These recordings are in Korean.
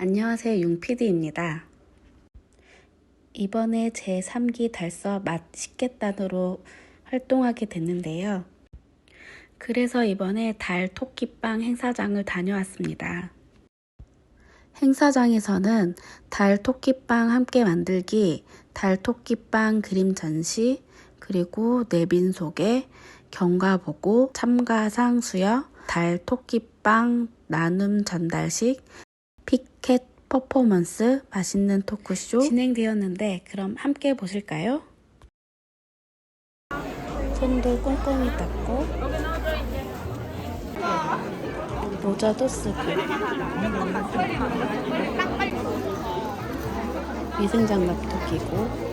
안녕하세요. 융PD입니다. 이번에 제 3기 달서 맛있겠다으로 활동하게 됐는데요. 그래서 이번에 달 토끼빵 행사장을 다녀왔습니다. 행사장에서는 달 토끼빵 함께 만들기, 달 토끼빵 그림 전시, 그리고 내빈 소개, 경과 보고, 참가상 수여, 달 토끼빵 나눔 전달식, 피켓 퍼포먼스, 맛있는 토크쇼 진행되었는데 그럼 함께 보실까요? 손도 꼼꼼히 닦고 모자도 쓰고 위생장갑도 끼고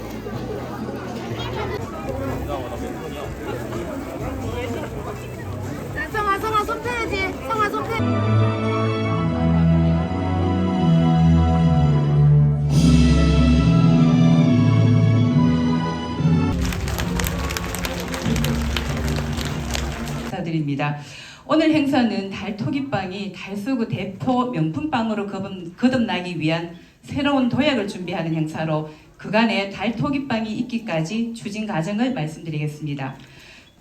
감사드립니다. 오늘 행사는 달토기빵이 달서구 대표 명품빵으로 거듭, 거듭나기 위한 새로운 도약을 준비하는 행사로 그간의 달토기빵이 있기까지 추진 과정을 말씀드리겠습니다.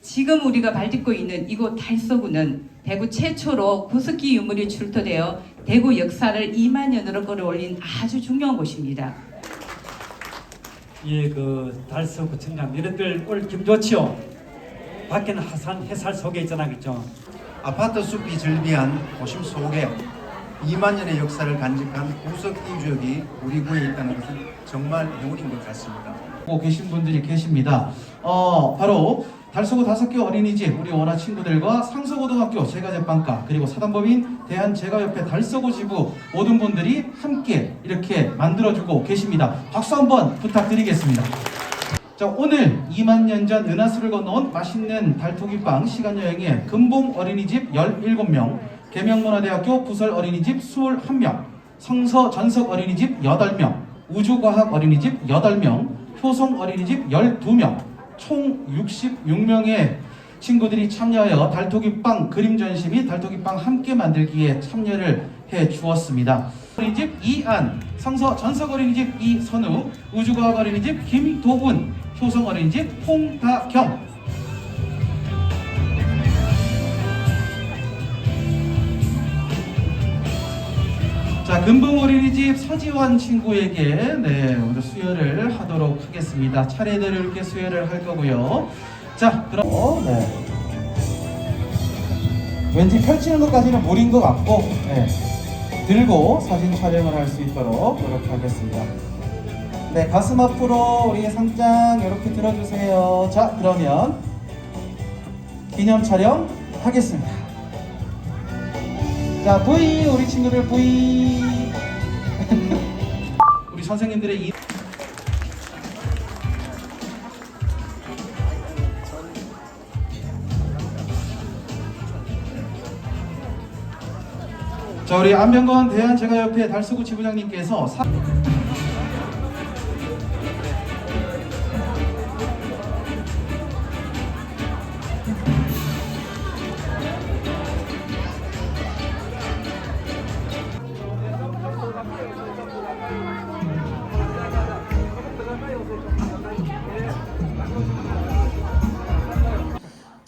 지금 우리가 발딛고 있는 이곳 달서구는 대구 최초로 구석기 유물이 출토되어 대구 역사를 2만 년으로 끌어올린 아주 중요한 곳입니다. 예, 그 달서구 청량 이런들 오늘 기분 좋지요. 밖에는 화산 해살 속에 있잖아, 그죠? 아파트 숲이 즐비한 도심 속에 2만 년의 역사를 간직한 구석 이주역이 우리 구에 있다는 것은 정말 행운인 것 같습니다. 보고 계신 분들이 계십니다. 어, 바로 달서구 다섯교 어린이집 우리 원화 친구들과 상서고등학교 제과제빵과 그리고 사단법인 대한제과협회 달서구 지부 모든 분들이 함께 이렇게 만들어주고 계십니다. 박수 한번 부탁드리겠습니다. 자 오늘 2만 년 전 은하수를 건너온 맛있는 달토기빵 시간여행에 금봉 어린이집 17명 계명문화대학교 부설 어린이집 21명 성서 전석 어린이집 8명 우주과학 어린이집 8명 효성 어린이집 12명 총 66명의 친구들이 참여하여 달토기빵 그림 전시 및 달토기빵 함께 만들기에 참여를 해 주었습니다. 어린이집 이안, 성서 전석 어린이집 이선우, 우주과학 어린이집 김도훈, 효성 어린이집 홍다경. 자, 금봉 어린이집 서지환 친구에게 네, 오늘 수여를 하도록 하겠습니다. 차례대로 이렇게 수여를 할 거고요. 자, 그럼 어, 네. 왠지 펼치는 것까지는 무리인 것 같고 네. 들고 사진 촬영을 할 수 있도록 노력하겠습니다. 네, 가슴 앞으로 우리 상장 이렇게 들어주세요. 자, 그러면 기념 촬영 하겠습니다. 자, V 우리 친구들 V. 우리 선생님들의 이 자, 우리 안병건 대한제과협회 달서구 지부장님께서 사...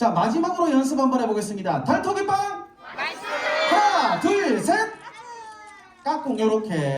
자, 마지막으로 연습 한번 해보겠습니다. 달토기빵! 하나, 둘, 셋! 깍꿍 요렇게